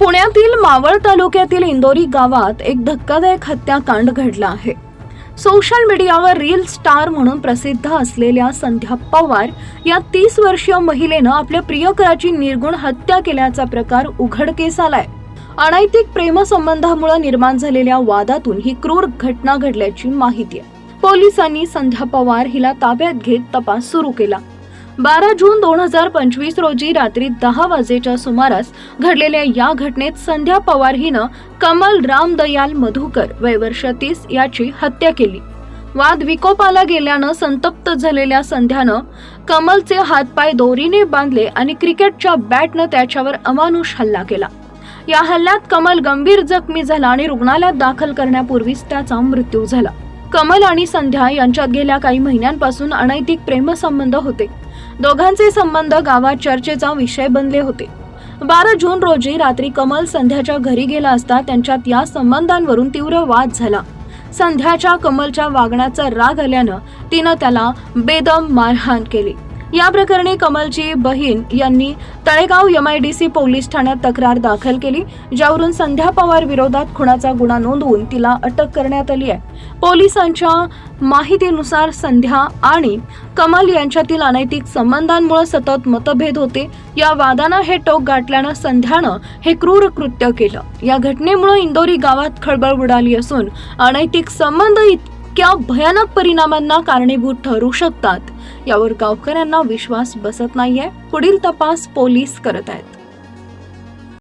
पुण्यातील मावळ तालुक्यातील इंदोरी गावात एक धक्कादायक हत्याकांड घडला आहे. सोशल मीडियावर रील स्टार म्हणून प्रसिद्ध असलेल्या संध्या पवार या तीस वर्षीय महिलेनं आपल्या प्रियकराची निर्गुण हत्या केल्याचा प्रकार उघडकीस आलाय. अनैतिक प्रेमसंबंधामुळे निर्माण झालेल्या वादातून ही क्रूर घटना घडल्याची माहिती आहे. पोलिसांनी संध्या पवार हिला ताब्यात घेत तपास सुरू केला. बारा जून दोन हजार पंचवीस रोजी रात्री दहा वाजेच्या सुमारास घडलेल्या या घटनेत संध्या पवार हिनं कमल रामदयाल मधुकर वय वर्ष तीस याची हत्या केली. वाद विकोपाला गेल्यानं संतप्त झालेल्या संध्यानं कमलचे हातपाय दोरीने बांधले आणि क्रिकेटच्या बॅटनं त्याच्यावर अमानुष हल्ला केला. या हल्ल्यात कमल गंभीर जखमी झाला आणि रुग्णालयात दाखल करण्यापूर्वीच त्याचा मृत्यू झाला. कमल आणि संध्या यांच्यात गेल्या काही महिन्यांपासून अनैतिक प्रेमसंबंध होते. दोघांचे संबंध गावात चर्चेचा विषय बनले होते. बारा जून रोजी रात्री कमल संध्याच्या घरी गेला असता त्यांच्यात या संबंधांवरून तीव्र वाद झाला. संध्याच्या कमलच्या वागण्याचा राग आल्यानं तिनं त्याला बेदम मारहाण केली. या प्रकरणी कमलची बहीण यांनी तळेगाव एमआयडीसी पोलीस ठाण्यात तक्रार दाखल केली ज्यावरून संध्या पवार विरोधात खुनाचा गुन्हा नोंदवून तिला अटक करण्यात आली आहे. पोलिसांच्या माहितीनुसार संध्या आणि कमल यांच्यातील अनैतिक संबंधांमुळे सतत मतभेद होते. या वादानं हे टोक गाठल्यानं संध्यानं हे क्रूर कृत्य केलं. या घटनेमुळे इंदोरी गावात खळबळ उडाली असून अनैतिक संबंध इतक्या भयानक परिणामांना कारणीभूत ठरू शकतात. यावर गावकऱ्यांना विश्वास बसत नाहीये. पुढील तपास पोलीस करत आहेत.